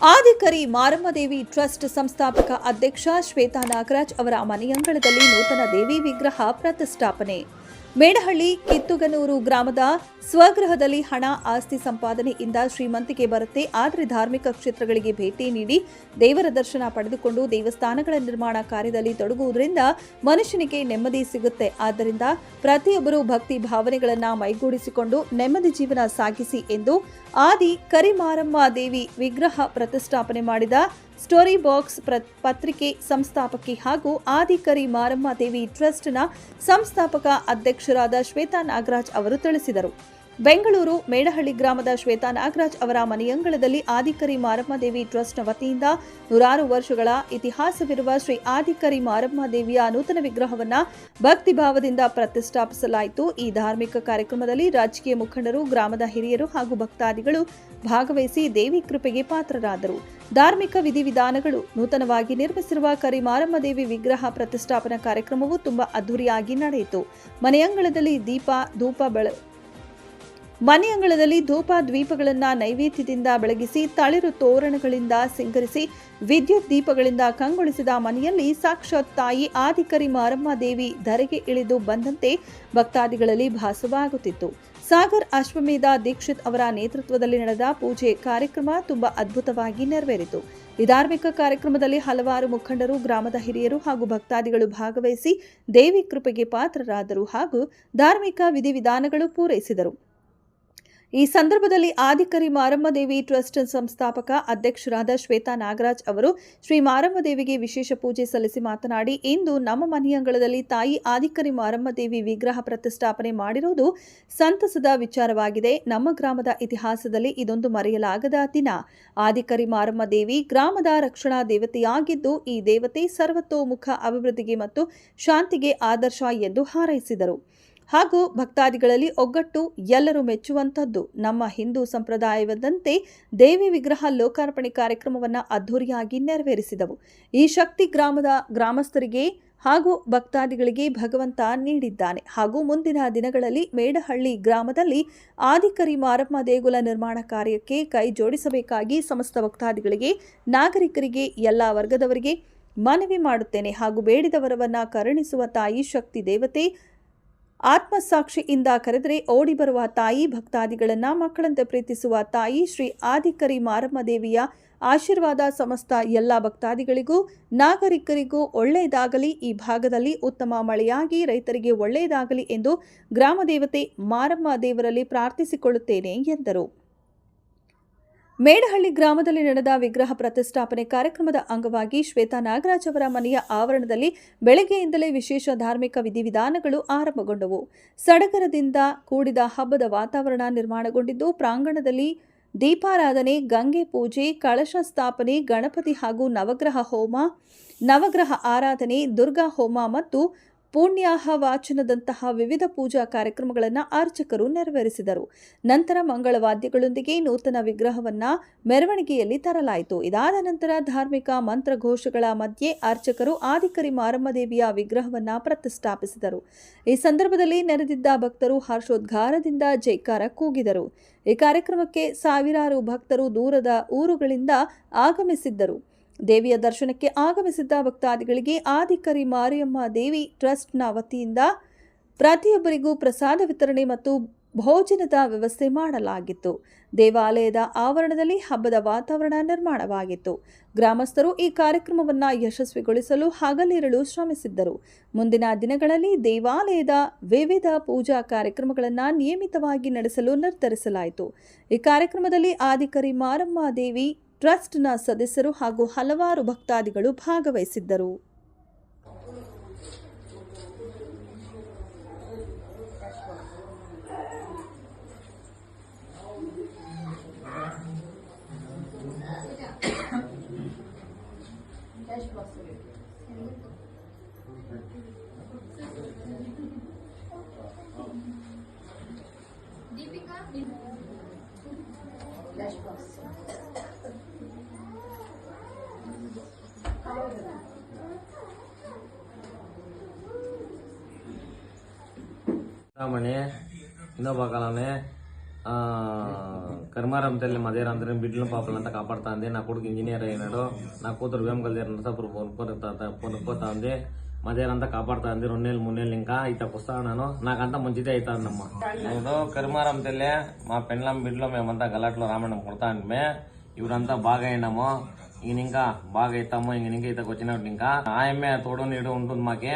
ಆದಿಕರಿ Marammadevi trust ಸಂಸ್ಥಾಪಕ ಅಧ್ಯಕ್ಷ ಶ್ವೇತಾ ನಾಗರಾಜ್ ಅವರ ಮನೆಯಂಗಳದಲ್ಲಿ ನೂತನ ದೇವಿ ವಿಗ್ರಹ ಪ್ರತಿಷ್ಠಾಪನೆ. ಮೇಡಹಳ್ಳಿ ಕಿತ್ತುಗನೂರು ಗ್ರಾಮದ ಸ್ವಗೃಹದಲ್ಲಿ ಹಣ ಆಸ್ತಿ ಸಂಪಾದನೆಯಿಂದ ಶ್ರೀಮಂತಿಕೆ ಬರುತ್ತೆ. ಆದರೆ ಧಾರ್ಮಿಕ ಕ್ಷೇತ್ರಗಳಿಗೆ ಭೇಟಿ ನೀಡಿ ದೇವರ ದರ್ಶನ ಪಡೆದುಕೊಂಡು ದೇವಸ್ಥಾನಗಳ ನಿರ್ಮಾಣ ಕಾರ್ಯದಲ್ಲಿ ತೊಡಗುವುದರಿಂದ ಮನುಷ್ಯನಿಗೆ ನೆಮ್ಮದಿ ಸಿಗುತ್ತೆ. ಆದ್ದರಿಂದ ಪ್ರತಿಯೊಬ್ಬರು ಭಕ್ತಿ ಭಾವನೆಗಳನ್ನು ಮೈಗೂಡಿಸಿಕೊಂಡು ನೆಮ್ಮದಿ ಜೀವನ ಸಾಗಿಸಿ ಎಂದು ಆದಿ ಕರಿಮಾರಮ್ಮ ದೇವಿ ವಿಗ್ರಹ ಪ್ರತಿಷ್ಠಾಪನೆ ಮಾಡಿದ ಸ್ಟೋರಿ ಬಾಕ್ಸ್ ಪತ್ರಿಕೆ ಸಂಸ್ಥಾಪಕಿ ಹಾಗೂ ಆದಿಕರಿ ಮಾರಮ್ಮ ದೇವಿ ಟ್ರಸ್ಟ್ನ ಸಂಸ್ಥಾಪಕ ಅಧ್ಯಕ್ಷರಾದ ಶ್ವೇತಾ ನಾಗರಾಜ್ ಅವರು ತಿಳಿಸಿದರು. ಬೆಂಗಳೂರು ಮೇಡಹಳ್ಳಿ ಗ್ರಾಮದ ಶ್ವೇತಾ ನಾಗರಾಜ್ ಅವರ ಮನೆಯಂಗಳದಲ್ಲಿ ಆದಿಕರಿ ಮಾರಮ್ಮ ದೇವಿ ಟ್ರಸ್ಟ್ನ ವತಿಯಿಂದ ನೂರಾರು ವರ್ಷಗಳ ಇತಿಹಾಸವಿರುವ ಶ್ರೀ ಆದಿಕರಿ ಮಾರಮ್ಮ ದೇವಿಯ ನೂತನ ವಿಗ್ರಹವನ್ನ ಭಕ್ತಿಭಾವದಿಂದ ಪ್ರತಿಷ್ಠಾಪಿಸಲಾಯಿತು. ಈ ಧಾರ್ಮಿಕ ಕಾರ್ಯಕ್ರಮದಲ್ಲಿ ರಾಜಕೀಯ ಮುಖಂಡರು, ಗ್ರಾಮದ ಹಿರಿಯರು ಹಾಗೂ ಭಕ್ತಾದಿಗಳು ಭಾಗವಹಿಸಿ ದೇವಿ ಕೃಪೆಗೆ ಪಾತ್ರರಾದರು. ಧಾರ್ಮಿಕ ವಿಧಿವಿಧಾನಗಳು ನೂತನವಾಗಿ ನಿರ್ಮಿಸಿರುವ ಕರಿ ಮಾರಮ್ಮ ದೇವಿ ವಿಗ್ರಹ ಪ್ರತಿಷ್ಠಾಪನಾ ಕಾರ್ಯಕ್ರಮವು ತುಂಬಾ ಅದ್ದೂರಿಯಾಗಿ ನಡೆಯಿತು. ಮನೆಯಂಗಳದಲ್ಲಿ ದೀಪ, ಧೂಪ, ಬೆಳ ಮನೆಯಂಗಳದಲ್ಲಿ ಧೂಪ ದ್ವೀಪಗಳನ್ನ ನೈವೇದ್ಯದಿಂದ ಬೆಳಗಿಸಿ ತಳಿರು ತೋರಣಗಳಿಂದ ಸಿಂಗರಿಸಿ ವಿದ್ಯುತ್ ದೀಪಗಳಿಂದ ಕಂಗೊಳಿಸಿದ ಮನೆಯಲ್ಲಿ ಸಾಕ್ಷಾತ್ ತಾಯಿ ಆದಿಕರಿ ಮಾರಮ್ಮ ದೇವಿ ಧರೆಗೆ ಇಳಿದು ಬಂದಂತೆ ಭಕ್ತಾದಿಗಳಲ್ಲಿ ಭಾಸವಾಗುತ್ತಿತ್ತು. ಸಾಗರ್ ಅಶ್ವಮೇಧ ದೀಕ್ಷಿತ್ ಅವರ ನೇತೃತ್ವದಲ್ಲಿ ನಡೆದ ಪೂಜೆ ಕಾರ್ಯಕ್ರಮ ತುಂಬಾ ಅದ್ಭುತವಾಗಿ ನೆರವೇರಿತು. ಈ ಧಾರ್ಮಿಕ ಕಾರ್ಯಕ್ರಮದಲ್ಲಿ ಹಲವಾರು ಮುಖಂಡರು, ಗ್ರಾಮದ ಹಿರಿಯರು ಹಾಗೂ ಭಕ್ತಾದಿಗಳು ಭಾಗವಹಿಸಿ ದೇವಿ ಕೃಪೆಗೆ ಪಾತ್ರರಾದರು ಹಾಗೂ ಧಾರ್ಮಿಕ ವಿಧಿವಿಧಾನಗಳು ಪೂರೈಸಿದರು. ಈ ಸಂದರ್ಭದಲ್ಲಿ ಆದಿಕರಿ ಮಾರಮ್ಮ ದೇವಿ ಟ್ರಸ್ಟ್ ಸಂಸ್ಥಾಪಕ ಅಧ್ಯಕ್ಷರಾದ ಶ್ವೇತಾ ನಾಗರಾಜ್ ಅವರು ಶ್ರೀ ಮಾರಮ್ಮ ದೇವಿಗೆ ವಿಶೇಷ ಪೂಜೆ ಸಲ್ಲಿಸಿ ಮಾತನಾಡಿ, ಇಂದು ನಮ್ಮ ಮನೆಯಂಗಳದಲ್ಲಿ ತಾಯಿ ಆದಿಕರಿ ಮಾರಮ್ಮ ದೇವಿ ವಿಗ್ರಹ ಪ್ರತಿಷ್ಠಾಪನೆ ಮಾಡಿರುವುದು ಸಂತಸದ ವಿಚಾರವಾಗಿದೆ. ನಮ್ಮ ಗ್ರಾಮದ ಇತಿಹಾಸದಲ್ಲಿ ಇದೊಂದು ಮರೆಯಲಾಗದ ದಿನ. ಆದಿಕರಿ ಮಾರಮ್ಮ ದೇವಿ ಗ್ರಾಮದ ರಕ್ಷಣಾ ದೇವತೆಯಾಗಿದ್ದು, ಈ ದೇವತೆ ಸರ್ವತೋಮುಖ ಅಭಿವೃದ್ಧಿಗೆ ಮತ್ತು ಶಾಂತಿಗೆ ಆದರ್ಶ ಎಂದು ಹಾರೈಸಿದರು. ಹಾಗೂ ಭಕ್ತಾದಿಗಳಲ್ಲಿ ಒಗ್ಗಟ್ಟು ಎಲ್ಲರೂ ಮೆಚ್ಚುವಂಥದ್ದು. ನಮ್ಮ ಹಿಂದೂ ಸಂಪ್ರದಾಯದಂತೆ ದೇವಿ ವಿಗ್ರಹ ಲೋಕಾರ್ಪಣೆ ಕಾರ್ಯಕ್ರಮವನ್ನು ಅದ್ಧೂರಿಯಾಗಿ ನೆರವೇರಿಸಿದವು. ಈ ಶಕ್ತಿ ಗ್ರಾಮದ ಗ್ರಾಮಸ್ಥರಿಗೆ ಹಾಗೂ ಭಕ್ತಾದಿಗಳಿಗೆ ಭಗವಂತ ನೀಡಿದ್ದಾನೆ. ಹಾಗೂ ಮುಂದಿನ ದಿನಗಳಲ್ಲಿ ಮೇಡಹಳ್ಳಿ ಗ್ರಾಮದಲ್ಲಿ ಆದಿಕರಿ ಮಾರಮ್ಮ ದೇಗುಲ ನಿರ್ಮಾಣ ಕಾರ್ಯಕ್ಕೆ ಕೈ ಜೋಡಿಸಬೇಕಾಗಿ ಸಮಸ್ತ ಭಕ್ತಾದಿಗಳಿಗೆ, ನಾಗರಿಕರಿಗೆ, ಎಲ್ಲ ವರ್ಗದವರಿಗೆ ಮನವಿ ಮಾಡುತ್ತೇನೆ. ಹಾಗೂ ಬೇಡಿದವರವನ್ನ ಕರುಣಿಸುವ ತಾಯಿ ಶಕ್ತಿ ದೇವತೆ ಆತ್ಮಸಾಕ್ಷಿಯಿಂದ ಕರೆದರೆ ಓಡಿ ಬರುವ ತಾಯಿ ಭಕ್ತಾದಿಗಳನ್ನು ಮಕ್ಕಳಂತೆ ಪ್ರೀತಿಸುವ ತಾಯಿ ಶ್ರೀ ಆದಿಕರಿ ಮಾರಮ್ಮ ದೇವಿಯ ಆಶೀರ್ವಾದ ಸಮಸ್ತ ಎಲ್ಲ ಭಕ್ತಾದಿಗಳಿಗೂ, ನಾಗರಿಕರಿಗೂ ಒಳ್ಳೆಯದಾಗಲಿ, ಈ ಭಾಗದಲ್ಲಿ ಉತ್ತಮ ಮಳೆಯಾಗಿ ರೈತರಿಗೆ ಒಳ್ಳೆಯದಾಗಲಿ ಎಂದು ಗ್ರಾಮ ದೇವತೆ ಮಾರಮ್ಮ ದೇವರಲ್ಲಿ ಪ್ರಾರ್ಥಿಸಿಕೊಳ್ಳುತ್ತೇನೆ ಎಂದರು. ಮೇಡಹಳ್ಳಿ ಗ್ರಾಮದಲ್ಲಿ ನಡೆದ ವಿಗ್ರಹ ಪ್ರತಿಷ್ಠಾಪನೆ ಕಾರ್ಯಕ್ರಮದ ಅಂಗವಾಗಿ ಶ್ವೇತಾ ನಾಗರಾಜ್ ಅವರ ಮನೆಯ ಆವರಣದಲ್ಲಿ ಬೆಳಗ್ಗೆಯಿಂದಲೇ ವಿಶೇಷ ಧಾರ್ಮಿಕ ವಿಧಿವಿಧಾನಗಳು ಆರಂಭಗೊಂಡವು. ಸಡಗರದಿಂದ ಕೂಡಿದ ಹಬ್ಬದ ವಾತಾವರಣ ನಿರ್ಮಾಣಗೊಂಡಿದ್ದು, ಪ್ರಾಂಗಣದಲ್ಲಿ ದೀಪಾರಾಧನೆ, ಗಂಗೆ ಪೂಜೆ, ಕಳಶ ಸ್ಥಾಪನೆ, ಗಣಪತಿ ಹಾಗೂ ನವಗ್ರಹ ಹೋಮ, ನವಗ್ರಹ ಆರಾಧನೆ, ದುರ್ಗಾ ಹೋಮ ಮತ್ತು ಪುಣ್ಯಾಹ ವಾಚನದಂತಹ ವಿವಿಧ ಪೂಜಾ ಕಾರ್ಯಕ್ರಮಗಳನ್ನು ಅರ್ಚಕರು ನೆರವೇರಿಸಿದರು. ನಂತರ ಮಂಗಳವಾದ್ಯಗಳೊಂದಿಗೆ ನೂತನ ವಿಗ್ರಹವನ್ನ ಮೆರವಣಿಗೆಯಲ್ಲಿ ತರಲಾಯಿತು. ಇದಾದ ನಂತರ ಧಾರ್ಮಿಕ ಮಂತ್ರಘೋಷಗಳ ಮಧ್ಯೆ ಅರ್ಚಕರು ಆದಿಕರಿ ಮಾರಮ್ಮದೇವಿಯ ವಿಗ್ರಹವನ್ನ ಪ್ರತಿಷ್ಠಾಪಿಸಿದರು. ಈ ಸಂದರ್ಭದಲ್ಲಿ ನೆರೆದಿದ್ದ ಭಕ್ತರು ಹರ್ಷೋದ್ಗಾರದಿಂದ ಜೈಕಾರ ಕೂಗಿದರು. ಈ ಕಾರ್ಯಕ್ರಮಕ್ಕೆ ಸಾವಿರಾರು ಭಕ್ತರು ದೂರದ ಊರುಗಳಿಂದ ಆಗಮಿಸಿದ್ದರು. ದೇವಿಯ ದರ್ಶನಕ್ಕೆ ಆಗಮಿಸಿದ್ದ ಭಕ್ತಾದಿಗಳಿಗೆ ಆದಿಕರಿ ಮಾರಿಯಮ್ಮ ದೇವಿ ಟ್ರಸ್ಟ್ನ ವತಿಯಿಂದ ಪ್ರತಿಯೊಬ್ಬರಿಗೂ ಪ್ರಸಾದ ವಿತರಣೆ ಮತ್ತು ಭೋಜನದ ವ್ಯವಸ್ಥೆ ಮಾಡಲಾಗಿತ್ತು. ದೇವಾಲಯದ ಆವರಣದಲ್ಲಿ ಹಬ್ಬದ ವಾತಾವರಣ ನಿರ್ಮಾಣವಾಗಿತ್ತು. ಗ್ರಾಮಸ್ಥರು ಈ ಕಾರ್ಯಕ್ರಮವನ್ನು ಯಶಸ್ವಿಗೊಳಿಸಲು ಹಗಲಿರುಳು ಶ್ರಮಿಸಿದ್ದರು. ಮುಂದಿನ ದಿನಗಳಲ್ಲಿ ದೇವಾಲಯದ ವಿವಿಧ ಪೂಜಾ ಕಾರ್ಯಕ್ರಮಗಳನ್ನು ನಿಯಮಿತವಾಗಿ ನಡೆಸಲು ನಿರ್ಧರಿಸಲಾಯಿತು. ಈ ಕಾರ್ಯಕ್ರಮದಲ್ಲಿ ಆದಿಕರಿ ಮಾರಮ್ಮ ದೇವಿ ಟ್ರಸ್ಟ್ನ ಸದಸ್ಯರು ಹಾಗೂ ಹಲವಾರು ಭಕ್ತಾದಿಗಳು ಭಾಗವಹಿಸಿದ್ದರು. ಮಣಿ ಇನ್ನೊಬ್ಬ ಕಾಲವನೆ ఆ, కర్మారం తల్లి మదేరా అందరం బిడ్డల పాపలంతా కాపాడుతా ఉంది నా కొడుకు ఇంజనీర్ అయినాడు నా కూతురు వేమగల్దేరు నరసాపురం పొనుకుపోతా ఉంది మదేరంతా కాపాడుతా ఉంది రెండు నెలలు మూడు నెలలు ఇంకా ఇతకు వస్తా ఉన్నాను నాకంతా మంచిదే అవుతాందమ్మా ఏదో కర్మారం తల్లి మా పెండ్లం బిడ్డలో మేమంతా గలాట్లో రామణం కొడతా అంటే ఇవరంతా బాగా అయినాము ఈయన ఇంకా బాగా అవుతాము ఇంక ఇంకా ఇతకు వచ్చినట్టు ఇంకా ఆయమ్మే తోడు నీడు ఉంటుంది మాకే